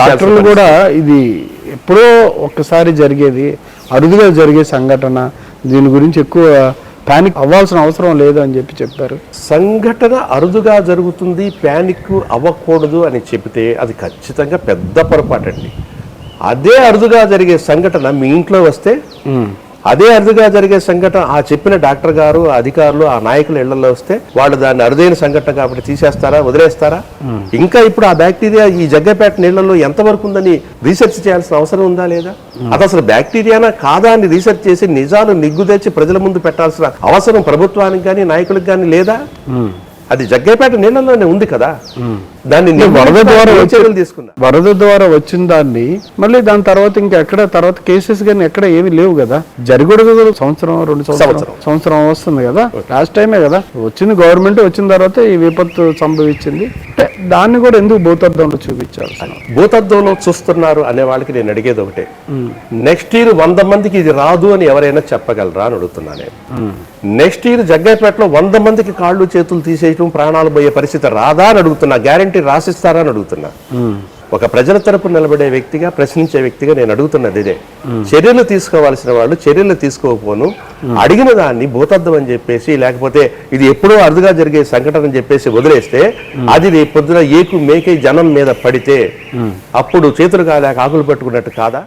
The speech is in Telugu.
డాక్టర్లు కూడా ఇది ఎప్పుడో ఒక్కసారి జరిగేది అరుదుగా జరిగే సంఘటన దీని గురించి ఎక్కువ పానిక్ అవ్వాల్సిన అవసరం లేదు అని చెప్పి చెప్పారు. సంఘటన అరుదుగా జరుగుతుంది ప్యానిక్ అవ్వకూడదు అని చెబితే అది ఖచ్చితంగా పెద్ద పొరపాటు అండి అదే అరుదుగా జరిగే సంఘటన మీ ఇంట్లో వస్తే అదే అరుదుగా జరిగే సంఘటన ఆ చెప్పిన డాక్టర్ గారు అధికారులు ఆ నాయకుల ఇళ్ళలో వస్తే వాళ్ళు దాన్ని అరుదైన సంఘటన కాబట్టి తీసేస్తారా వదిలేస్తారా? ఇంకా ఇప్పుడు ఆ బ్యాక్టీరియా ఈ జగ్గపేట నీళ్ళలో ఎంతవరకు ఉందని రీసెర్చ్ చేయాల్సిన అవసరం ఉందా లేదా? అది అసలు బ్యాక్టీరియానా కాదా అని రీసెర్చ్ చేసి నిజాలు నిగ్గు తెచ్చి ప్రజల ముందు పెట్టాల్సిన అవసరం ప్రభుత్వానికి కానీ నాయకులకు కానీ లేదా? అది జగ్గపేట నీళ్ళలోనే ఉంది కదా. దాన్ని వరద ద్వారా చర్యలు తీసుకున్నా. వరద ద్వారా వచ్చిన దాన్ని మళ్ళీ దాని తర్వాత ఇంకా ఎక్కడ తర్వాత కేసెస్ కానీ ఎక్కడ ఏమీ లేవు కదా. జరగకూడదు కదా సంవత్సరం రెండు సంవత్సరం సంవత్సరం. సంవత్సరం వస్తుంది కదా. లాస్ట్ టైమే కదా. వచ్చింది గవర్నమెంట్ వచ్చిన తర్వాత ఈ విపత్తు సంభవించింది. అంటే దాన్ని కూడా ఎందుకు భూతద్దంలో చూపించారు? భూతత్వంలో చూస్తున్నారు అనే వాళ్ళకి నేను అడిగేది ఒకటే. నెక్స్ట్ ఇయర్ వంద మందికి ఇది రాదు అని ఎవరైనా చెప్పగలరా అని అడుగుతున్నా నేను. నెక్స్ట్ ఇయర్ జగ్గైపేటలో వంద మందికి కాళ్ళు చేతులు తీసేయటం ప్రాణాలు పోయే పరిస్థితి రాదా అని అడుగుతున్నా గ్యారంటీ రాసిస్తారా అని అడుగుతున్నా. ఒక ప్రజల తరపు నిలబడే వ్యక్తిగా ప్రశ్నించే వ్యక్తిగా నేను అడుగుతున్నది ఇదే. చర్యలు తీసుకోవాల్సిన వాళ్ళు చర్యలు తీసుకోకపోను. అడిగిన దాన్ని భూతద్దం అని చెప్పేసి లేకపోతే ఇది ఎప్పుడో అరుదుగా జరిగే సంఘటన అని చెప్పేసి వదిలేస్తే అది రేపు పొద్దున ఏకు మేకే జనం మీద పడితే అప్పుడు చేతులు కాలేక ఆకులు పట్టుకున్నట్టు కాదా?